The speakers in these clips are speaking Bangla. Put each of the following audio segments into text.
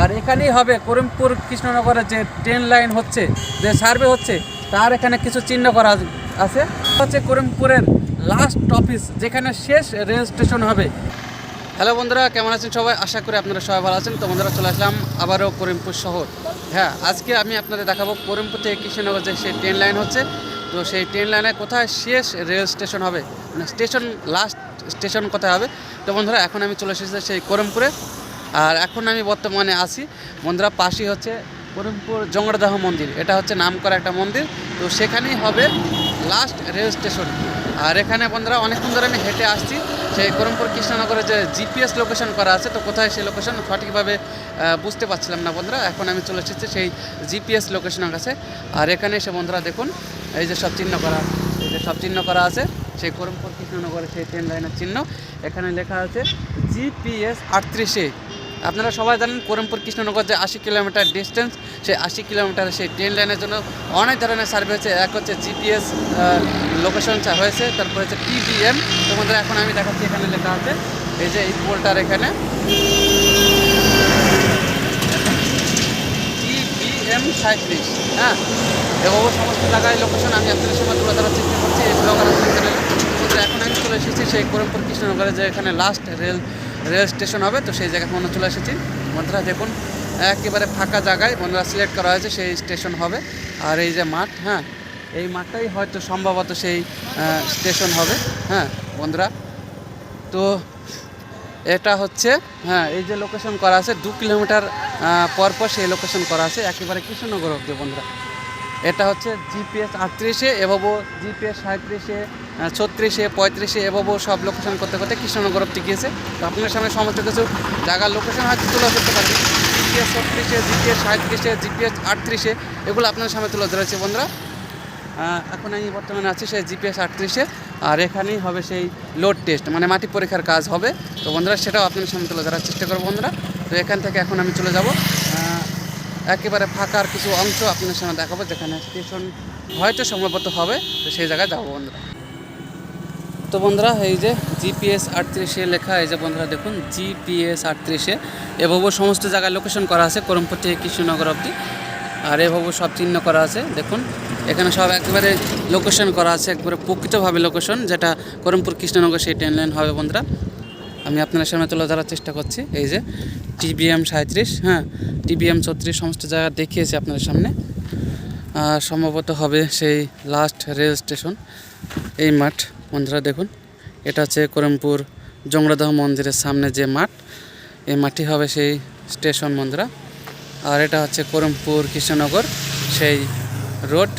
আর এখানেই হবে করিমপুর কৃষ্ণনগরের যে ট্রেন লাইন হচ্ছে, যে সার্ভে হচ্ছে, তার এখানে কিছু চিহ্ন করা আছে। হচ্ছে করিমপুরের লাস্ট অফিস যেখানে শেষ রেল স্টেশন হবে। হ্যালো বন্ধুরা, কেমন আছেন সবাই? আশা করি আপনারা সবাই ভালো আছেন। তো বন্ধুরা, চলে আসলাম আবারও করিমপুর শহর। হ্যাঁ আজকে আমি আপনাদের দেখাবো করিমপুর থেকে কৃষ্ণনগর যে সেই ট্রেন লাইন হচ্ছে। তো সেই ট্রেন লাইনে কোথায় শেষ রেল স্টেশন হবে? মানে স্টেশন লাস্ট স্টেশন কোথায় হবে? তো বন্ধুরা, এখন আমি চলে এসেছি সেই করিমপুরে। আর এখন আমি বর্তমানে আছি, বন্ধুরা পাশেই হচ্ছে করিমপুর জঙ্গড়দাহ মন্দির। এটা হচ্ছে নাম করা একটা মন্দির। তো সেখানেই হবে লাস্ট রেল স্টেশন আর এখানে বন্ধুরা অনেকক্ষণ ধরে আমি হেঁটে আসছি। সেই করমপুর কৃষ্ণনগরে যে জিপিএস লোকেশন করা আছে, তো কোথায় সেই লোকেশন সঠিকভাবে বুঝতে পারছিলাম না বন্ধুরা। এখন আমি চলে এসেছি সেই জিপিএস লোকেশনের কাছে। আর এখানে এসে বন্ধুরা দেখুন, এই যে সব চিহ্ন করা, এই যে সব চিহ্ন করা আছে। সেই করিমপুর কৃষ্ণনগরের সেই ট্রেন লাইনের চিহ্ন। এখানে লেখা আছে জিপিএস আটত্রিশে। আপনারা সবাই জানেন করিমপুর কৃষ্ণনগর যে আশি কিলোমিটার ডিস্টেন্স সেই আশি কিলোমিটার সেই ট্রেন লাইনের জন্য অনেক ধরনের সার্ভে হয়েছে। এক হচ্ছে জিপিএস লোকেশন হয়েছে, তারপর হচ্ছে টিবিএম তোমাদের এখন আমি দেখাচ্ছি, এখানে লেখা আছে, এই যে এই পোলটার এখানে। টিবিএম সাঁত্রিশ হ্যাঁ? এবং সমস্ত জায়গায় লোকেশন আমি আপনাদের সময় তুলে ধরার চেষ্টা করছি। এই ব্লগার চ্যানেলে এখন আমি চলে এসেছি সেই করিমপুর কৃষ্ণনগরে, যে এখানে লাস্ট রেল রেল স্টেশন হবে। তো সেই জায়গায় মনে চলে এসেছি। বন্ধুরা, দেখুন, একেবারে ফাঁকা জায়গায় বন্ধুরা সিলেক্ট করা হয়েছে, সেই স্টেশন হবে। আর এই যে মাঠ হ্যাঁ? এই মাঠটাই হয়তো সম্ভবত সেই স্টেশন হবে হ্যাঁ বন্ধুরা? তো এটা হচ্ছে হ্যাঁ এই যে লোকেশন করা আছে দু কিলোমিটার আহ, পর পর সেই লোকেশন করা আছে একেবারে কৃষ্ণনগর অব্দি বন্ধুরা। এটা হচ্ছে জিপিএস আটত্রিশে এভাবো জিপিএস সাঁত্রিশে ছত্রিশে পঁয়ত্রিশে এভাবো সব লোকেশন করতে করতে কৃষ্ণনগর অব্দি গিয়েছে। তো আপনার সামনে সমস্ত কিছু জায়গার লোকেশন হয়তো তুলে ধরতে পারবে জিপিএস ছত্রিশে জিপিএস সাঁত্রিশে জিপিএস আটত্রিশে এগুলো আপনার সামনে তুলে ধরেছে বন্ধুরা। এখন আমি বর্তমানে আছি সেই জিপিএস আটত্রিশে। আর এখানেই হবে সেই লোড টেস্ট মানে মাটি পরীক্ষার কাজ হবে। তো বন্ধুরা, সেটাও আপনার সামনে তুলে ধরার চেষ্টা করব বন্ধুরা। তো এখান থেকে এখন আমি চলে যাব। একেবারে ফাঁকার কিছু অংশ আপনাদের সামনে দেখাবো, যেখানে স্টেশন হয়তো সম্ভবত হবে। তো সেই জায়গায় যাব বন্ধুরা। তো বন্ধুরা, এই যে জিপিএস আটত্রিশে লেখা, এই যে বন্ধুরা দেখুন জিপিএস আটত্রিশে এভাবে সমস্ত জায়গায় লোকেশন করা আছে, করিমপুর থেকে কৃষ্ণনগর অবধি। আর এভাবে সব চিহ্ন করা আছে, দেখুন। এখানে সব একেবারে লোকেশন করা আছে, একবারে প্রকৃতভাবে লোকেশন যেটা করিমপুর কৃষ্ণনগর সেই ট্রেন লাইন হবে বন্ধুরা। আমি আপনাদের সামনে তুলে ধরার চেষ্টা করছি, এই যে টিবিএম সাঁত্রিশ হ্যাঁ টিবিএম ছত্রিশ সমস্ত জায়গা দেখিয়েছি আপনাদের সামনে। আর সম্ভবত হবে সেই লাস্ট রেল স্টেশন এই মাঠ। বন্ধুরা দেখুন, এটা হচ্ছে করিমপুর জংড়াদহ মন্দিরের সামনে যে মাঠ, এই মাঠই হবে সেই স্টেশন বন্ধুরা। আর এটা হচ্ছে করিমপুর কৃষ্ণনগর, সেই রোড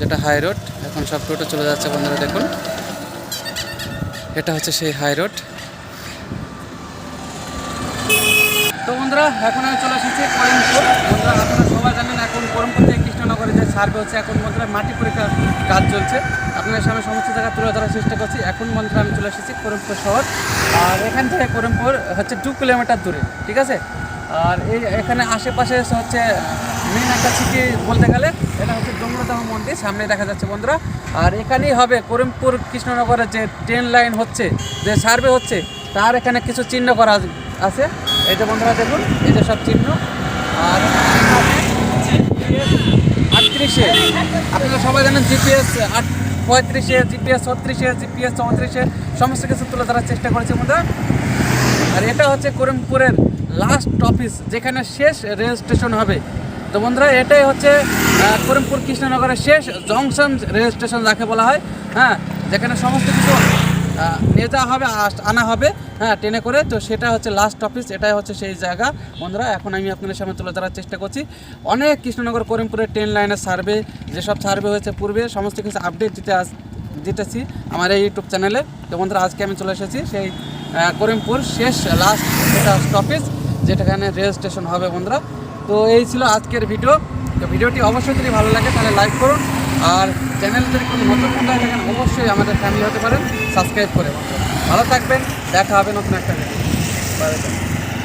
যেটা হাই রোড এখন সব টোটো চলে যাচ্ছে বন্ধুরা, দেখুন। এটা হচ্ছে সেই হাই রোড তো বন্ধুরা, এখন আমি চলে এসেছি করিমপুর বন্ধুরা, আপনারা সবাই জানেন এখন করিমপুর থেকে কৃষ্ণনগরে যে সার্ভে হচ্ছে, এখন বন্ধুরা মাটি পরীক্ষার কাজ চলছে। আপনাদের সামনে সমস্ত জায়গা তুলে ধরার চেষ্টা করছি। এখন বন্ধুরা আমি চলে এসেছি করিমপুর শহর। আর এখান থেকে করিমপুর হচ্ছে দু কিলোমিটার দূরে, ঠিক আছে? আর এই এখানে আশেপাশে হচ্ছে মেন একটা সিটি বলতে গেলে এটা হচ্ছে ডোমরাদাহ মন্দির, সামনে দেখা যাচ্ছে বন্ধুরা। আর এখানেই হবে করিমপুর কৃষ্ণনগরের যে ট্রেন লাইন হচ্ছে, যে সার্ভে হচ্ছে, তার এখানে কিছু চিহ্ন করা আছে। এই যে বন্ধুরা দেখুন, এই যে সব চিহ্ন। আর আটত্রিশে। আপনারা সবাই জানেন জিপিএস আট পঁয়ত্রিশে জিপিএস ছত্রিশে জিপিএস চৌত্রিশে, সমস্ত কিছু তুলে ধরার চেষ্টা করেছি বন্ধুরা। আর এটা হচ্ছে করিমপুরের লাস্ট অফিস যেখানে শেষ রেল স্টেশন হবে। তো বন্ধুরা, এটাই হচ্ছে করিমপুর কৃষ্ণনগরের শেষ জংশন রেল স্টেশন যাকে বলা হয়। হ্যাঁ যেখানে সমস্ত কিছু নিয়ে যাওয়া হবে আনা হবে হ্যাঁ ট্রেনে করে। তো সেটা হচ্ছে লাস্ট অফিস এটাই হচ্ছে সেই জায়গা। বন্ধুরা, এখন আমি আপনাদের সামনে তুলে ধরার চেষ্টা করছি। অনেক কৃষ্ণনগর, করিমপুরের ট্রেন লাইনের সার্ভে যেসব সার্ভে হয়েছে পূর্বে, সমস্ত কিছু আপডেট দিতে আস, দিতেছি আমার এই ইউটিউব চ্যানেলে তো বন্ধুরা, আজকে আমি চলে এসেছি সেই করিমপুর শেষ লাস্ট যেটা স্টপেজ যেটাখানে রেল স্টেশন হবে বন্ধুরা। তো এই ছিল আজকের ভিডিও। তো ভিডিওটি অবশ্যই যদি ভালো লাগে, তাহলে লাইক করুন। আর চ্যানেল যদি কোনো নতুন হয়ে থাকেন অবশ্যই আমাদের ফ্যামিলি হতে পারেন। সাবস্ক্রাইব করে ভালো থাকবেন, দেখা হবে নতুন একটা ভিডিও